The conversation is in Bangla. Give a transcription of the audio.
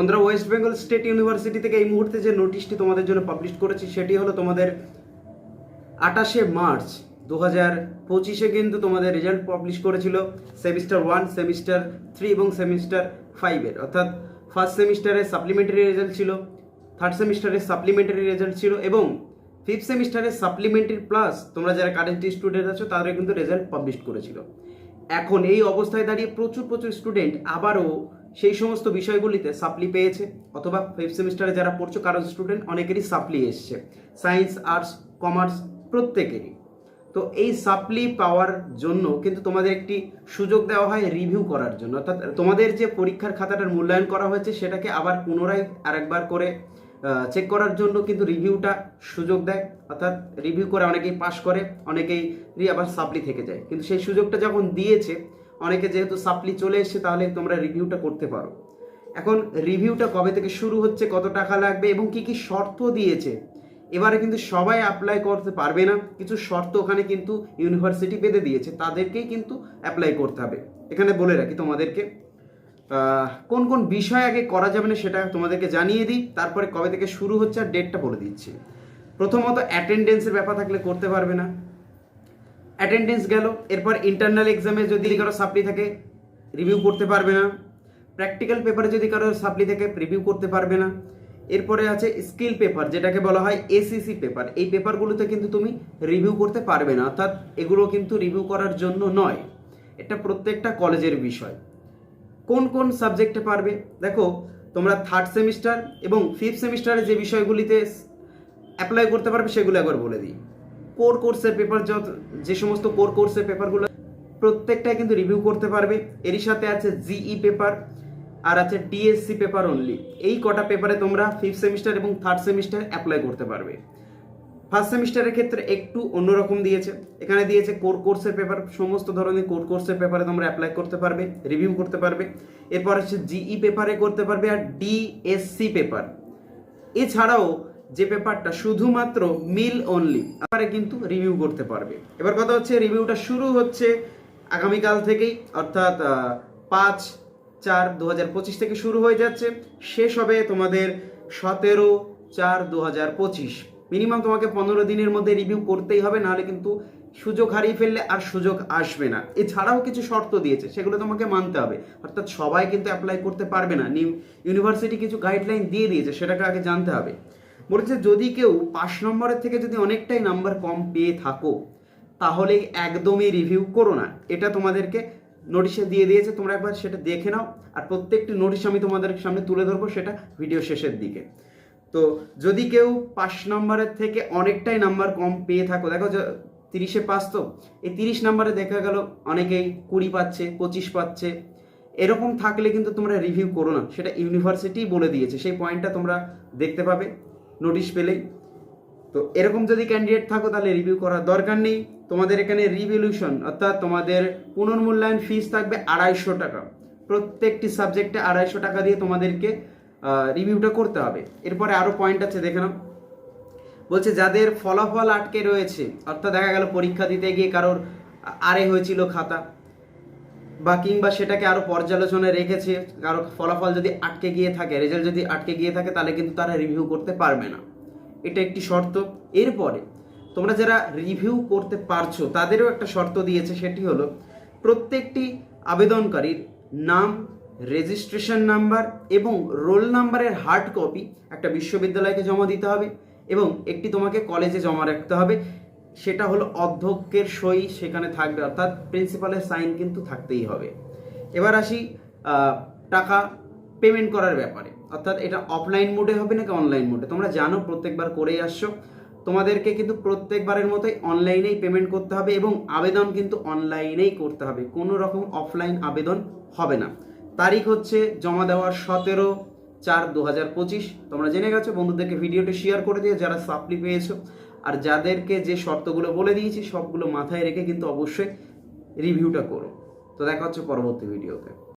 বন্ধুরা ওয়েস্ট বেঙ্গল স্টেট ইউনিভার্সিটি থেকে এই মুহূর্তে যে নোটিশটি তোমাদের জন্য পাবলিশ করেছি, সেটি হলো তোমাদের আটাশে মার্চ দু হাজার পঁচিশে কিন্তু তোমাদের রেজাল্ট পাবলিশ করেছিল সেমিস্টার ওয়ান সেমিস্টার থ্রি এবং সেমিস্টার ফাইভের অর্থাৎ ফার্স্ট সেমিস্টারের সাপ্লিমেন্টারি রেজাল্ট ছিল থার্ড সেমিস্টারের সাপ্লিমেন্টারি রেজাল্ট ছিল এবং ফিফথ সেমিস্টারের সাপ্লিমেন্টারি প্লাস তোমরা যারা কারেন্ট স্টুডেন্ট আছো, তাদের কিন্তু রেজাল্ট পাবলিশ করেছিল। এখন এই অবস্থায় দাঁড়িয়ে প্রচুর প্রচুর স্টুডেন্ট আবারও সেই সমস্ত বিষয়গুলিতে সাপ্লি পেয়েছে, অথবা ফিফথ সেমিস্টারে যারা পড়ছো, কারও স্টুডেন্ট অনেকেরই সাপ্লি এসছে। সায়েন্স আর্টস কমার্স প্রত্যেকেরই। তো এই সাপ্লি পাওয়ার জন্য কিন্তু তোমাদের একটি সুযোগ দেওয়া হয় রিভিউ করার জন্য। অর্থাৎ তোমাদের যে পরীক্ষার খাতাটার মূল্যায়ন করা হয়েছে, সেটাকে আবার পুনরায় আরেকবার করে চেক করার জন্য কিন্তু রিভিউটা সুযোগ দেয়। অর্থাৎ রিভিউ করে অনেকেই পাশ করে, অনেকেই আবার সাপ্লি থেকে যায়। কিন্তু সেই সুযোগটা যখন দিয়েছে অনেকে যেহেতু সাপ্লি চলে এসছে, তাহলে তোমরা রিভিউটা করতে পারো। এখন রিভিউটা কবে থেকে শুরু হচ্ছে, কত টাকা লাগবে এবং কি কি শর্ত দিয়েছে, এবারে কিন্তু সবাই অ্যাপ্লাই করতে পারবে না। কিছু শর্ত ওখানে কিন্তু ইউনিভার্সিটি বেঁধে দিয়েছে, তাদেরকেই কিন্তু অ্যাপ্লাই করতে হবে। এখানে বলে রাখি তোমাদেরকে কোন কোন বিষয় আগে করা যাবে না সেটা তোমাদেরকে জানিয়ে দিই, তারপরে কবে থেকে শুরু হচ্ছে আর ডেটটা বলে দিচ্ছি। প্রথমত অ্যাটেন্ডেন্সের ব্যাপার থাকলে করতে পারবে না। অ্যাটেন্ডেন্স গেল, এরপর ইন্টারনাল এক্সামে যদি কারও সাপ্লি থাকে রিভিউ করতে পারবে না। প্র্যাকটিক্যাল পেপারে যদি কারও সাপ্লি থাকে রিভিউ করতে পারবে না। এরপরে আছে স্কিল পেপার যেটাকে বলা হয় এসিসি পেপার এই পেপারগুলোতে কিন্তু তুমি রিভিউ করতে পারবে না, অর্থাৎ এগুলো কিন্তু রিভিউ করার জন্য নয়। এটা প্রত্যেকটা কলেজের বিষয়। কোন কোন সাবজেক্টে পারবে? দেখো, তোমরা থার্ড সেমিস্টার এবং ফিফথ সেমিস্টারে যে বিষয়গুলিতে অ্যাপ্লাই করতে পারবে, সেগুলো একবার বলে দিই। কোর কোর্সের পেপার যত, যে সমস্ত কোর কোর্সের পেপারগুলো প্রত্যেকটাই কিন্তু রিভিউ করতে পারবে। এরই সাথে আছে জিই পেপার আর আছে ডিএসসি পেপার অনলি এই কটা পেপারে তোমরা ফিফথ সেমিস্টার এবং থার্ড সেমিস্টার অ্যাপ্লাই করতে পারবে। ফার্স্ট সেমিস্টারের ক্ষেত্রে একটু অন্যরকম দিয়েছে। এখানে দিয়েছে কোর কোর্সের পেপার সমস্ত ধরনের কোর কোর্সের পেপারে তোমরা অ্যাপ্লাই করতে পারবে রিভিউ করতে পারবে। এরপর হচ্ছে জিই পেপারে করতে পারবে আর ডিএসসি পেপার এছাড়াও যে পেপারটা শুধুমাত্র মিল অনলি এবারে কিন্তু রিভিউ করতে পারবে। এবার কথা হচ্ছে রিভিউটা শুরু হচ্ছে আগামীকাল থেকেই, অর্থাৎ পাঁচ চার দু থেকে শুরু হয়ে যাচ্ছে। শেষ হবে তোমাদের সতেরো চার দু মিনিমাম তোমাকে পনেরো দিনের মধ্যে রিভিউ করতেই হবে, নাহলে কিন্তু সুযোগ হারিয়ে ফেললে আর সুযোগ আসবে না। এছাড়াও কিছু শর্ত দিয়েছে, সেগুলো তোমাকে মানতে হবে। অর্থাৎ সবাই কিন্তু অ্যাপ্লাই করতে পারবে না। ইউনিভার্সিটি কিছু গাইডলাইন দিয়ে দিয়েছে, সেটাকে আগে জানতে হবে। বলেছে, যদি কেউ পাঁচ নম্বরের থেকে যদি অনেকটাই নাম্বার কম পেয়ে থাকো, তাহলে একদমই রিভিউ করো না। এটা তোমাদেরকে নোটিশে দিয়ে দিয়েছে, তোমরা একবার সেটা দেখে নাও। আর প্রত্যেকটি নোটিশ আমি তোমাদের সামনে তুলে ধরবো সেটা ভিডিও শেষের দিকে। তো যদি কেউ পাঁচ নম্বরের থেকে অনেকটাই নাম্বার কম পেয়ে থাকো, দেখো তিরিশে পাস তো, এই তিরিশ নাম্বারে দেখা গেল অনেকেই কুড়ি পাচ্ছে, পঁচিশ পাচ্ছে। এরকম থাকলে কিন্তু তোমরা রিভিউ করো না। সেটা ইউনিভার্সিটি বলে দিয়েছে। সেই পয়েন্টটা তোমরা দেখতে পাবে। নোটিশ পেলেই। তো এরকম যদি ক্যান্ডিডেট থাকো, তাহলে রিভিউ করার দরকার নেই। তোমাদের এখানে রিভলিউশন অর্থাৎ তোমাদের পুনর্মূল্যায়ন ফিস থাকবে আড়াইশো টাকা। প্রত্যেকটি সাবজেক্টে আড়াইশো টাকা দিয়ে তোমাদেরকে রিভিউটা করতে হবে। এরপরে আরও পয়েন্ট আছে, দেখে নাও। বলছে, যাদের ফলাফল আটকে রয়েছে, অর্থাৎ দেখা গেল পরীক্ষা দিতে গিয়ে কারোর আরে হয়েছিল খাতা। বা কিংবা সেটাকে আরও পর্যালোচনায় রেখেছে, কারও ফলাফল যদি আটকে গিয়ে থাকে রেজাল্ট যদি আটকে গিয়ে থাকে, তাহলে কিন্তু তারা রিভিউ করতে পারবে না। এটা একটি শর্ত। এরপরে, তোমরা যারা রিভিউ করতে পারছ, তাদেরও একটা শর্ত দিয়েছে, সেটি হলো প্রত্যেকটি আবেদনকারীর নাম রেজিস্ট্রেশন নাম্বার এবং রোল নাম্বারের হার্ড কপি একটা বিশ্ববিদ্যালয়কে জমা দিতে হবে এবং একটি তোমাকে কলেজে জমা রাখতে হবে। সেটা হলো অধ্যক্ষের সই সেখানে থাকবে, অর্থাৎ প্রিন্সিপালের সাইন কিন্তু থাকতেই হবে। এবার আসি টাকা পেমেন্ট করার ব্যাপারে। অর্থাৎ এটা অফলাইন মোডে হবে নাকি অনলাইন মোডে তোমরা জানো, প্রত্যেকবার করেই আসছো। তোমাদেরকে কিন্তু প্রত্যেকবারের মতোই অনলাইনেই পেমেন্ট করতে হবে এবং আবেদন কিন্তু অনলাইনেই করতে হবে। কোনো রকম অফলাইন আবেদন হবে না। তারিখ হচ্ছে জমা দেওয়ার সতেরো চার দু হাজার পঁচিশ। তোমরা জেনে গেছো, বন্ধুদেরকে ভিডিওটি শেয়ার করে দিয়ে যারা সাপ্লি পেয়েছ, আর যাদেরকে যে শর্তগুলো বলে দিয়েছি, সবগুলো মাথায় রেখে কিন্তু অবশ্যই রিভিউটা করো। তো দেখা হচ্ছে পরবর্তী ভিডিওতে